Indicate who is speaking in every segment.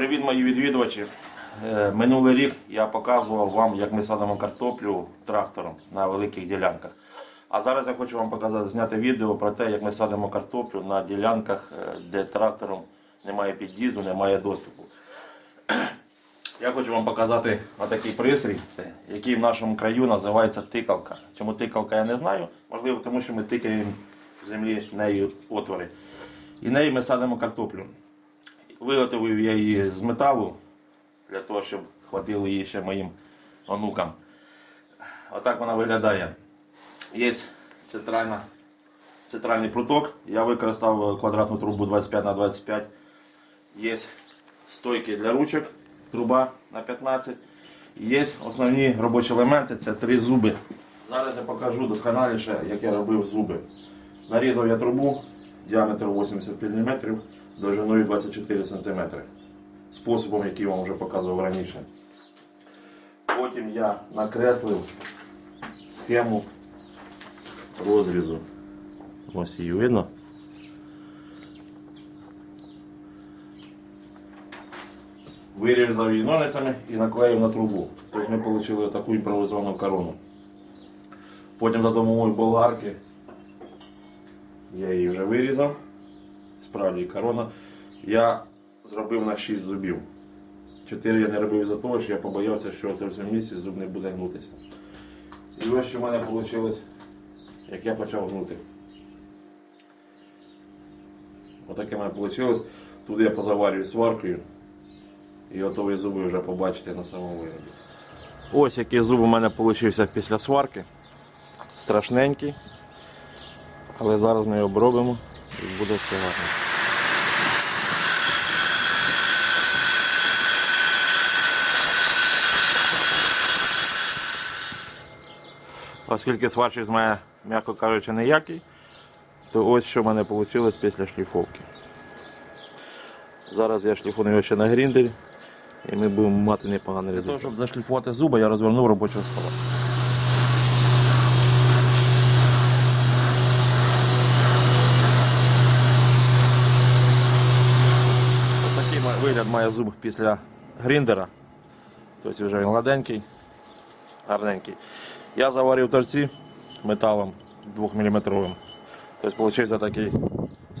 Speaker 1: Привіт, мої відвідувачі. Е, Минулий рік я показував вам, як ми садимо картоплю трактором на великих ділянках. А зараз я хочу вам показати, зняти відео про те, як ми садимо картоплю на ділянках, е, де трактором немає під'їзду, немає доступу. Я хочу вам показати отакий пристрій, який в нашому краю називається тикалка. Чому тикалка я не знаю. Можливо, тому що ми тикаємо в землі нею отвори. І нею ми садимо картоплю. Виготовив я її з металу для того, щоб хватило її ще моїм онукам. Отак вона виглядає. Є центральна, центральний пруток. Я використав квадратну трубу 25 на 25. Є стойки для ручок, труба на 15. Є основні робочі елементи, це три зуби. Зараз я покажу досконаліше, як я робив зуби. Нарізав я трубу діаметром 85 мм, довжиною 24 см. Способом, який вам вже показував раніше. Потім я накреслив схему розрізу. Ось її видно. Вирізав її ножницями і наклеїв на трубу. Тобто ми отримали таку імпровізовану корону. Потім за допомогою болгарки я її вже вирізав. Справді корона. Я зробив на 6 зубів. 4 я не робив за того, що я побоявся, що в цьому місці зуб не буде гнутися. І ось що в мене вийшло, як я почав гнути. Отаке в мене вийшло. Тут я позаварюю сваркою. І готові зуби вже побачите на самому виробі. Ось який зуб у мене вийшов після сварки. Страшненький. Але зараз ми його обробимо і буде все гарно. Оскільки сварщик з мене, м'яко кажучи, ніякий, то ось що в мене вийшло після шліфовки. Зараз я шліфую його ще на гріндері і ми будемо мати непоганий результат. Для того, щоб зашліфувати зуби, я розвернув робочого стола. Ось такий ма- вигляд має зуб після гріндера. Тобто вже він гладенький, гарненький. Я заварив торці металом 2-мм. Тобто вийшов такий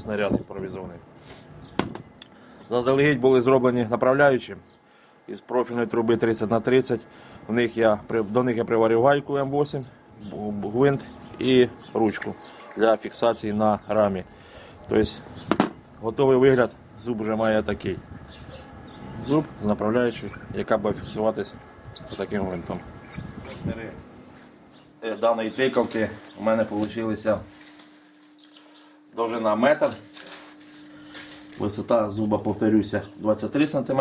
Speaker 1: снаряд імпровізований. Заздалегідь були зроблені направляючі із профільної труби 30 на 30 В них я, до них я приварив гайку М8, бу- бу- гвинт і ручку для фіксації на рамі. Тобто готовий вигляд, зуб вже має такий. Зуб з направляючою, яка буде фіксуватись таким гвинтом. Е, Даної тикавки у мене вийшла довжина метр. Висота зуба, повторюся, 23 см.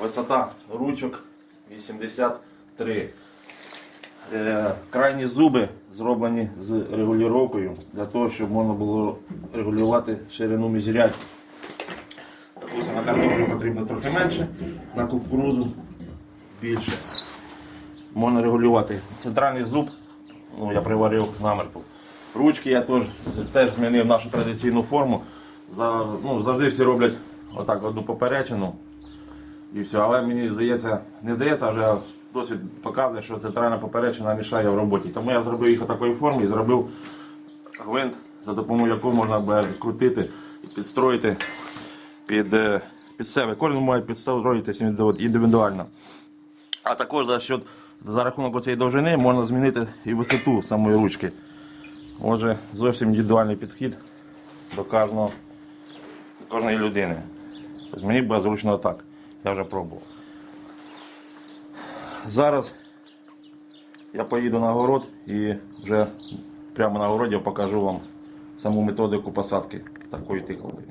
Speaker 1: Висота ручок 83 Е, Крайні зуби зроблені з регулюванням для того, щоб можна було регулювати ширину міжрядь. На картоплю потрібно трохи менше, на кукурузу більше. Можна регулювати. Центральний зуб, ну, я приварив намертво. Ручки я теж, теж змінив нашу традиційну форму. За, ну, завжди всі роблять отак одну поперечину і все. Але мені здається, не здається, вже досвід показує, що центральна поперечина мішає в роботі. Тому я зробив їх такої форми і зробив гвинт, за допомогою якого можна буде крутити і підстроїти під, е, під себе. Кожен має підстроїтися індивідуально. А також за счет, за рахунок цієї довжини можна змінити і висоту самої ручки. Отже, зовсім індивідуальний підхід до кожного, кожної людини. Тобто мені буде зручно так. Я вже пробував. Зараз я поїду на город і вже прямо на городі покажу вам саму методику посадки такої тикалки.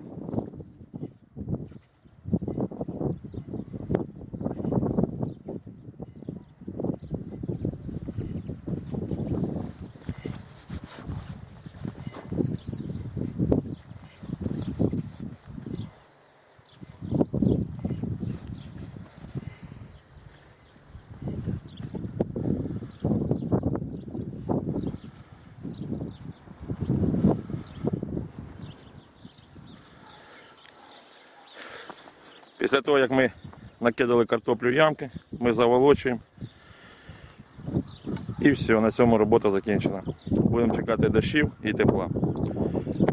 Speaker 1: Після того, як ми накидали картоплю ямки, ми заволочуємо. І все, на цьому робота закінчена. Будемо чекати дощів і тепла.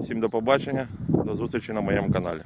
Speaker 1: Всім до побачення, до зустрічі на моєму каналі.